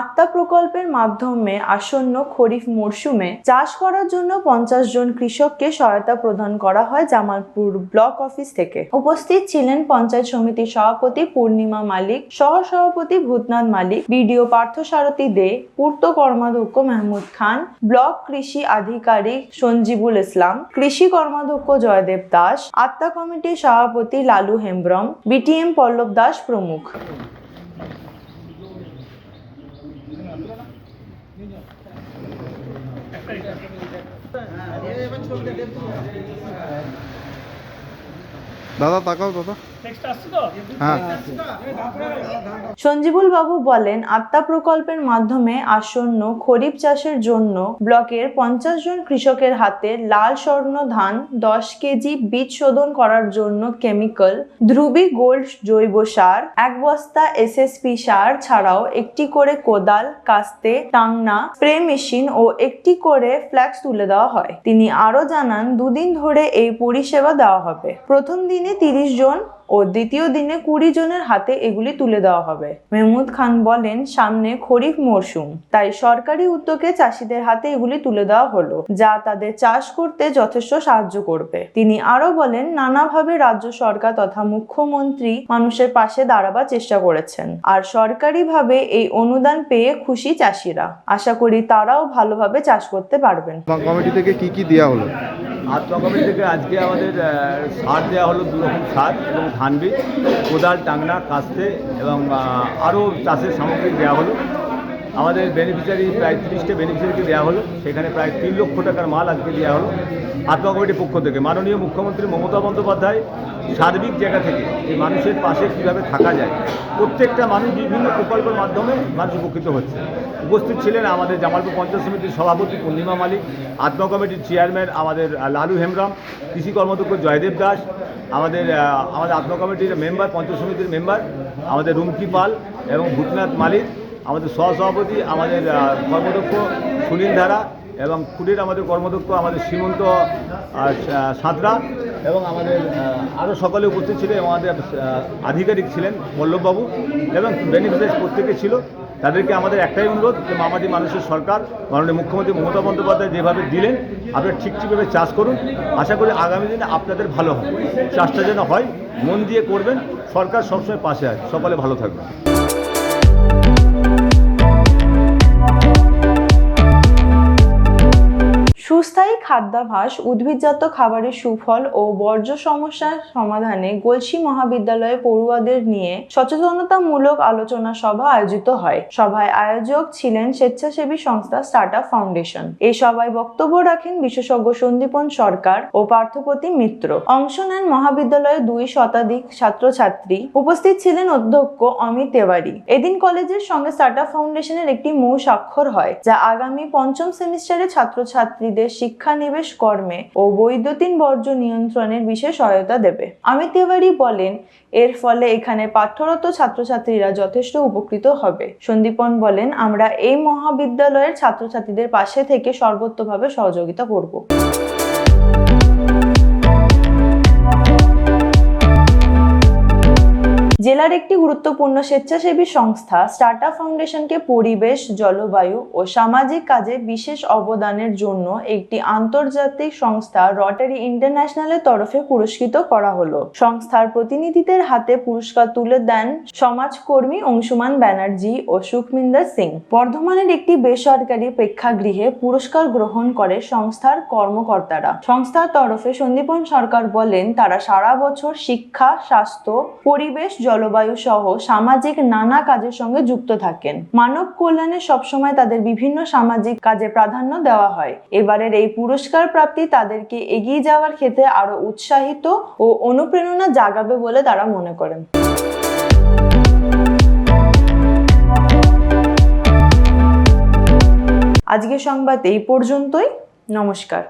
আত্মা প্রকল্পের মাধ্যমে আসন্ন খরিফ মরশুমে চাষ করার জন্য পঞ্চাশ জন কৃষককে সহায়তা প্রদান করা হয় জামালপুর ব্লক অফিস থেকে। উপস্থিত ছিলেন পঞ্চায়েত সমিতির সভাপতি পূর্ণিমা মালিক সহ সভাপতি ভূতনাথ মালিক, বিডিও পার্থসারথী দে, পূর্ত কর্মাধ্যক্ষ মাহমুদ খান, ব্লক কৃষি আধিকারিক সঞ্জীবুল ইসলাম, কৃষি কর্মাধ্যক্ষ জয়দেব দাস, আত্মা কমিটির সভাপতি লালু হেমব্রম, বিটিএম পল্লব দাস প্রমুখ। అదే দাদা, তাকাও দাদা। হ্যাঁ। সঞ্জীবুল বাবু বলেন, আত্মা প্রকল্পের মাধ্যমে আসন্ন খরিফ চাষের জন্য ব্লকের পঞ্চাশ জন কৃষকের হাতে লাল স্বর্ণ ধান, দশ কেজি বীজ শোধন করার জন্য কেমিক্যাল, ধ্রুবী গোল্ড জৈব সার, এক বস্তা এসএসপি সার ছাড়াও একটি করে কোদাল, কাস্তে, টাংনা, স্প্রে মেশিন ও একটি করে ফ্ল্যাক্স তুলে দেওয়া হয়। তিনি আরও জানান, দুদিন ধরে এই পরিষেবা দেওয়া হবে। প্রথম দিনে তিরিশ জন ও দ্বিতীয় দিনে কুড়ি জনের হাতে এগুলি তুলে দেওয়া হবে। মেহমুদ খান বলেন, সামনে খরিফ মরশুম, তাই সরকারি উদ্যোগে চাষিদের হাতে এগুলি তুলে দেওয়া হলো, যা তাদের চাষ করতে যথেষ্ট সাহায্য করবে। তিনি আরও বলেন, নানাভাবে রাজ্য সরকার তথা মুখ্যমন্ত্রী মানুষের পাশে দাঁড়াবার চেষ্টা করেছেন, আর সরকারিভাবে এই অনুদান পেয়ে খুশি চাষিরা। আশা করি তারাও ভালোভাবে চাষ করতে পারবেন। কমিটি থেকে কি কি দেওয়া হলো? কমিটি থেকে আজকে আমাদের সার দেওয়া হলো দু রকম সার এবং ধান বীজ কোদাল টাংনা কাস্তে এবং আরও চাষের সামগ্রী দেওয়া হলো। আমাদের বেনিফিশিয়ারি প্রায় তিরিশটা বেনিফিশিয়ারিকে দেওয়া হলো। সেখানে প্রায় তিন লক্ষ টাকার মাল আজকে দেওয়া হলো। আত্মা কমিটির পক্ষ থেকে। মাননীয় মুখ্যমন্ত্রী মমতা বন্দ্যোপাধ্যায় সার্বিক জায়গা থেকে এই মানুষের পাশে কীভাবে থাকা যায়, প্রত্যেকটা মানুষ বিভিন্ন প্রকল্পের মাধ্যমে মানুষ উপকৃত হচ্ছে। উপস্থিত ছিলেন আমাদের জামালপুর পঞ্চায়েত সমিতির সভাপতি পূর্ণিমা মালিক আত্মা কমিটির চেয়ারম্যান আমাদের লালু হেমব্রম, কৃষি কর্মদক্ষ জয়দেব দাস, আমাদের আমাদের আত্মা কমিটির মেম্বার পঞ্চায়েত সমিতির মেম্বার আমাদের রুমকি পাল এবং ভূতনাথ মালিক আমাদের সহসভাপতি, আমাদের কর্মদক্ষ সুনীল ধারা এবং খুঁটির আমাদের কর্মদক্ষ আমাদের সীমন্ত সাঁতরা এবং আমাদের আরও সকলে উপস্থিত ছিলেন আমাদের আধিকারিক ছিলেন বল্লভবাবু এবং বেনিফিশিয়ারি প্রত্যেকে ছিল। তাদেরকে আমাদের একটাই অনুরোধ যে মামাটি মানুষের সরকার, মাননীয় মুখ্যমন্ত্রী মমতা বন্দ্যোপাধ্যায় যেভাবে দিলেন আপনারা ঠিক ঠিকভাবে চাষ করুন। আশা করি আগামী দিনে আপনাদের ভালো হবে। চাষটা যেন হয়, মন দিয়ে করবেন, সরকার সবসময় পাশে আছে। সকলে ভালো থাকবেন। সুস্থায়ী খাদ্যাভাস, উদ্ভিদজাত খাবারের সুফল ও বর্জ্য সমস্যার সমাধানে গলসি মহাবিদ্যালয়ে পড়ুয়াদের নিয়ে সচেতনতামূলক আলোচনা সভা আয়োজিত হয়। সভায় আয়োজক ছিলেন স্বেচ্ছাসেবী সংস্থা স্টার্টআপ ফাউন্ডেশন। এই সভায় বক্তব্য রাখেন বিশেষজ্ঞ সন্দীপন সরকার ও পার্থপতি মিত্র। অংশ নেন মহাবিদ্যালয়ের দুই শতাধিক ছাত্রছাত্রী। উপস্থিত ছিলেন অধ্যক্ষ অমিত তেওয়ারি। এদিন কলেজের সঙ্গে স্টার্টআপ ফাউন্ডেশনের একটি মৌ স্বাক্ষর হয়, যা আগামী পঞ্চম সেমিস্টারে ছাত্রছাত্রীদের শিক্ষানিবেশ কর্মে ও বৈদ্যুতিন বর্জ্য নিয়ন্ত্রণের বিশেষ সহায়তা দেবে। আমি তিওয়ারি বলেন, এর ফলে এখানে পাঠ্যরত ছাত্রছাত্রীরা যথেষ্ট উপকৃত হবে। সন্দীপন বলেন, আমরা এই মহাবিদ্যালয়ের ছাত্রছাত্রীদের পাশে থেকে সর্বোত্তভাবে সহযোগিতা করব। জেলার একটি গুরুত্বপূর্ণ স্বেচ্ছাসেবী সংস্থা, স্টার্টআপ ফাউন্ডেশনকে পরিবেশ, জলবায়ু ও সামাজিক কাজে বিশেষ অবদানের জন্য একটি আন্তর্জাতিক সংস্থা রটারি ইন্টারন্যাশনালের তরফে পুরস্কৃত করা হলো। সংস্থার প্রতিনিধিদের হাতে পুরস্কার তুলে দেন সমাজকর্মী অংশুমান ব্যানার্জি ও সুখমিন্দর সিং। বর্ধমানের একটি বেসরকারি প্রেক্ষাগৃহে পুরস্কার গ্রহণ করে সংস্থার কর্মকর্তারা। সংস্থার তরফে সন্দীপন সরকার বলেন, তারা সারা বছর শিক্ষা, স্বাস্থ্য, পরিবেশ জলবায়ু সহ সামাজিক নানা কাজের সঙ্গে যুক্ত থাকেন। মানব কল্যাণে সবসময় তাদের বিভিন্ন সামাজিক কাজে প্রাধান্য দেওয়া হয়। এবারের এই পুরস্কার প্রাপ্তি তাদেরকে এগিয়ে যাওয়ার ক্ষেত্রে আরও উৎসাহিত ও অনুপ্রেরণা জাগাবে বলে তারা মনে করেন। আজকের সংবাদ এই পর্যন্তই। নমস্কার।